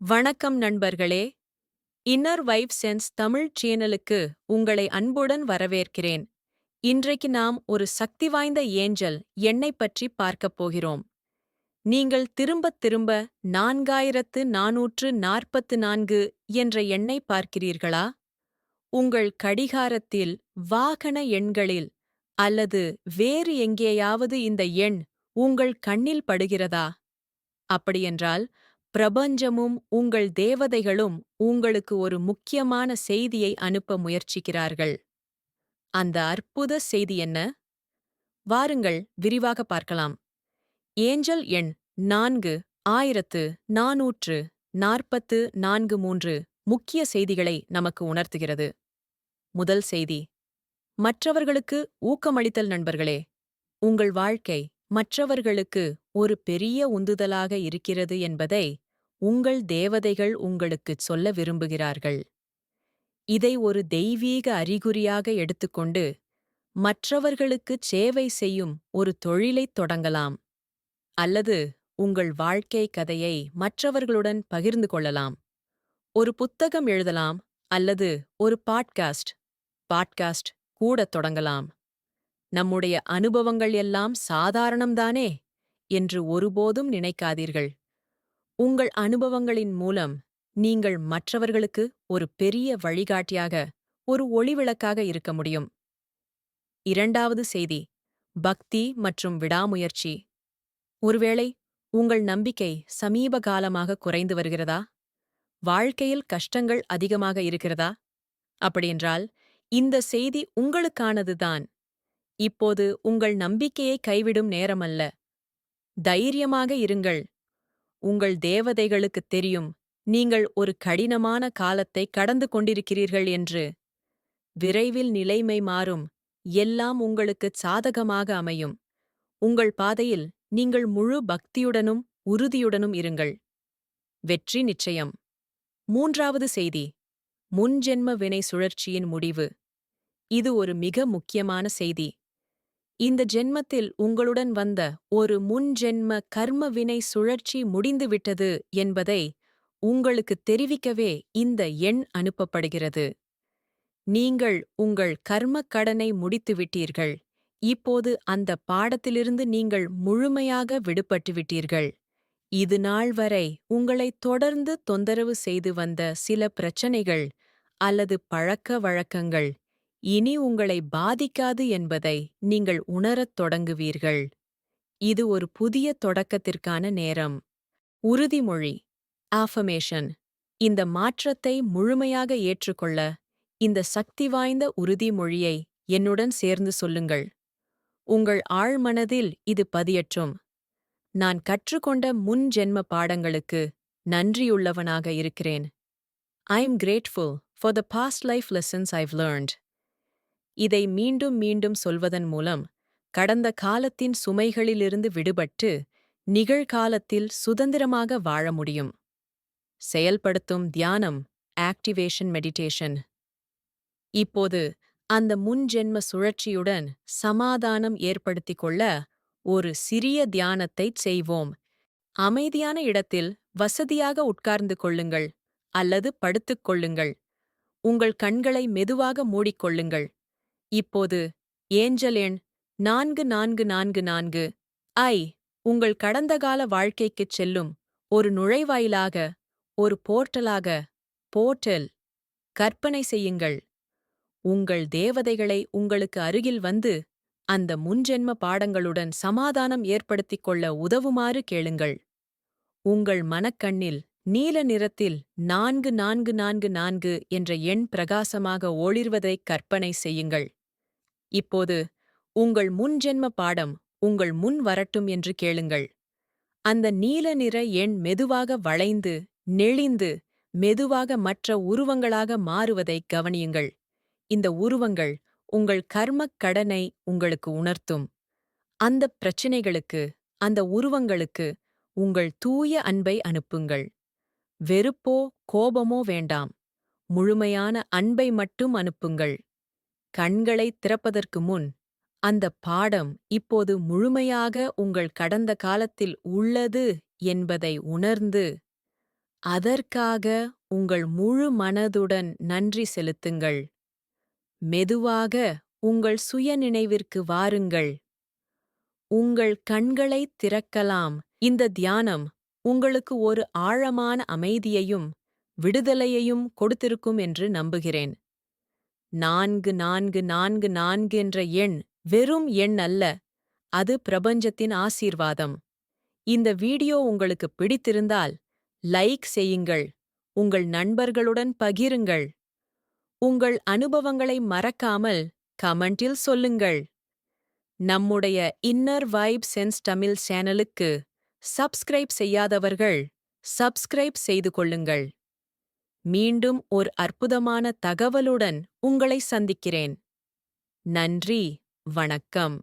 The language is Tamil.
வணக்கம் நண்பர்களே. இன்னர் வைப் சென்ஸ் தமிழ் சேனலுக்கு உங்களை அன்புடன் வரவேற்கிறேன். இன்றைக்கு நாம் ஒரு சக்தி வாய்ந்த ஏஞ்சல் எண்ணை பற்றி பார்க்கப் போகிறோம். நீங்கள் திரும்பத் திரும்ப நான்காயிரத்து நாநூற்று நாற்பத்து நான்கு என்ற எண்ணை பார்க்கிறீர்களா? உங்கள் கடிகாரத்தில் வாகன எண்களில் அல்லது வேறு எங்கேயாவது இந்த எண் உங்கள் கண்ணில் படுகிறதா? அப்படியென்றால் பிரபஞ்சமும் உங்கள் தேவதைகளும் உங்களுக்கு ஒரு முக்கியமான செய்தியை அனுப்ப முயற்சிக்கிறார்கள். அந்த அற்புத செய்தி என்ன? வாருங்கள் விரிவாக பார்க்கலாம். ஏஞ்சல் எண் நான்கு ஆயிரத்து நாநூற்று நாற்பத்து நான்கு மூன்று முக்கிய செய்திகளை நமக்கு உணர்த்துகிறது. முதல் செய்தி மற்றவர்களுக்கு ஊக்கமளித்தல் நண்பர்களே உங்கள் வாழ்க்கை மற்றவர்களுக்கு ஒரு பெரிய உந்துதலாக இருக்கிறது என்பதை உங்கள் தேவதைகள் உங்களுக்குச் சொல்ல விரும்புகிறார்கள். இதை ஒரு தெய்வீக அறிகுறியாக எடுத்துக்கொண்டு மற்றவர்களுக்குச் சேவை செய்யும் ஒரு தொழிலைத் தொடங்கலாம் அல்லது உங்கள் வாழ்க்கை கதையை மற்றவர்களுடன் பகிர்ந்து கொள்ளலாம். ஒரு புத்தகம் எழுதலாம் அல்லது ஒரு பாட்காஸ்ட் பாட்காஸ்ட் கூடத் தொடங்கலாம். நம்முடைய அனுபவங்கள் எல்லாம் சாதாரணம்தானே? என்று ஒருபோதும் நினைக்காதீர்கள். உங்கள் அனுபவங்களின் மூலம் நீங்கள் மற்றவர்களுக்கு ஒரு பெரிய வழிகாட்டியாக ஒரு ஒளிவிளக்காக இருக்க முடியும். இரண்டாவது செய்தி பக்தி மற்றும் விடாமுயற்சி. ஒருவேளை உங்கள் நம்பிக்கை சமீப காலமாக குறைந்து வருகிறதா? வாழ்க்கையில் கஷ்டங்கள் அதிகமாக இருக்கிறதா? அப்படியென்றால் இந்த செய்தி உங்களுக்கானதுதான். இப்போது உங்கள் நம்பிக்கையை கைவிடும் நேரமல்ல தைரியமாக இருங்கள். உங்கள் தேவதைகளுக்குத் தெரியும் நீங்கள் ஒரு கடினமான காலத்தை கடந்து கொண்டிருக்கிறீர்கள் என்று. விரைவில் நிலைமை மாறும். எல்லாம் உங்களுக்குச் சாதகமாக அமையும். உங்கள் பாதையில் நீங்கள் முழு பக்தியுடனும் உறுதியுடனும் இருங்கள். வெற்றி நிச்சயம். மூன்றாவது செய்தி. முன்ஜென்ம வினை சுழற்சியின் முடிவு. இது ஒரு மிக முக்கியமான செய்தி. இந்த ஜென்மத்தில் உங்களுடன் வந்த ஒரு முன்ஜென்ம கர்ம வினை சுழற்சி முடிந்துவிட்டது என்பதை உங்களுக்குத் தெரிவிக்கவே இந்த எண் அனுப்பப்படுகிறது. நீங்கள் உங்கள் கர்மக் கடனை முடித்துவிட்டீர்கள். இப்போது அந்த பாடத்திலிருந்து நீங்கள் முழுமையாக விடுபட்டுவிட்டீர்கள். இது நாள் வரை உங்களை தொடர்ந்து தொந்தரவு செய்து வந்த சில பிரச்சனைகள் அல்லது பழக்க வழக்கங்கள் இனி உங்களை பாதிக்காது என்பதை நீங்கள் உணரத் தொடங்குவீர்கள். இது ஒரு புதிய தொடக்கத்திற்கான நேரம். உறுதிமொழி ஆஃபமேஷன் இந்த மாற்றத்தை முழுமையாக ஏற்றுக்கொள்ள இந்த சக்தி வாய்ந்த உறுதிமொழியை என்னுடன் சேர்ந்து சொல்லுங்கள். உங்கள் ஆழ்மனதில் இது பதியற்றும். நான் கற்றுக்கொண்ட முன் ஜென்ம பாடங்களுக்கு நன்றியுள்ளவனாக இருக்கிறேன். I am grateful for the past life lessons I've learned இதை மீண்டும் மீண்டும் சொல்வதன் மூலம் கடந்த காலத்தின் சுமைகளிலிருந்து விடுபட்டு நிகழ்காலத்தில் சுதந்திரமாக வாழ முடியும். செயல்படுத்தும் தியானம் ஆக்டிவேஷன் மெடிடேஷன் இப்போது அந்த முன்ஜென்ம சுழற்சியுடன் சமாதானம் ஏற்படுத்திக் கொள்ள ஒரு சிறிய தியானத்தைச் செய்வோம். அமைதியான இடத்தில் வசதியாக உட்கார்ந்து கொள்ளுங்கள் அல்லது படுத்துக் கொள்ளுங்கள். உங்கள் கண்களை மெதுவாக மூடிக்கொள்ளுங்கள் இப்போது ஏஞ்சல் எண் நான்கு நான்கு நான்கு நான்கு. ஐ உங்கள் கடந்தகால வாழ்க்கைக்குச் செல்லும் ஒரு நுழைவாயிலாக ஒரு போர்ட்டலாக போர்ட்டல். கற்பனை செய்யுங்கள். உங்கள் தேவதைகளை உங்களுக்கு அருகில் வந்து அந்த முன்ஜென்ம பாடங்களுடன் சமாதானம் ஏற்படுத்திக் கொள்ள உதவுமாறு கேளுங்கள். உங்கள் மனக்கண்ணில் நீல நிறத்தில் நான்கு நான்கு நான்கு நான்கு என்ற எண் பிரகாசமாக ஒளிர்வதைக் கற்பனை செய்யுங்கள். இப்போது உங்கள் முன்ஜென்ம பாடம் உங்கள் முன் வரட்டும் என்று கேளுங்கள். அந்த நீல நிற எண் மெதுவாக வளைந்து நெளிந்து மெதுவாக மற்ற உருவங்களாக மாறுவதைக் கவனியுங்கள். இந்த உருவங்கள் உங்கள் கர்மக் கடனை உங்களுக்கு உணர்த்தும். அந்த பிரச்சினைகளுக்கு அந்த உருவங்களுக்கு உங்கள் தூய அன்பை அனுப்புங்கள். வெறுப்போ கோபமோ வேண்டாம். முழுமையான அன்பை மட்டும் அனுப்புங்கள். கண்களைத் திறப்பதற்கு முன் அந்த பாடம் இப்போது முழுமையாக உங்கள் கடந்த காலத்தில் உள்ளது என்பதை உணர்ந்து அதற்காக உங்கள் முழு மனதுடன் நன்றி செலுத்துங்கள். மெதுவாக உங்கள் சுயநினைவிற்கு வாருங்கள். உங்கள் கண்களைத் திறக்கலாம். இந்த தியானம் உங்களுக்கு ஒரு ஆழமான அமைதியையும் விடுதலையையும் கொடுத்திருக்கும் என்று நம்புகிறேன். நான்கு நான்கு நான்கு நான்கு என்ற எண் வெறும் எண் அல்ல. அது பிரபஞ்சத்தின் ஆசீர்வாதம். இந்த வீடியோ உங்களுக்கு பிடித்திருந்தால் லைக் செய்யுங்கள். உங்கள் நண்பர்களுடன் பகிருங்கள். உங்கள் அனுபவங்களை மறக்காமல் கமெண்டில் சொல்லுங்கள். நம்முடைய இன்னர் வைப் சென்ஸ் தமிழ் சேனலுக்கு சப்ஸ்கிரைப் செய்யாதவர்கள் சப்ஸ்கிரைப் செய்து கொள்ளுங்கள். மீண்டும் ஒரு அற்புதமான தகவலுடன் உங்களை சந்திக்கிறேன். நன்றி வணக்கம்.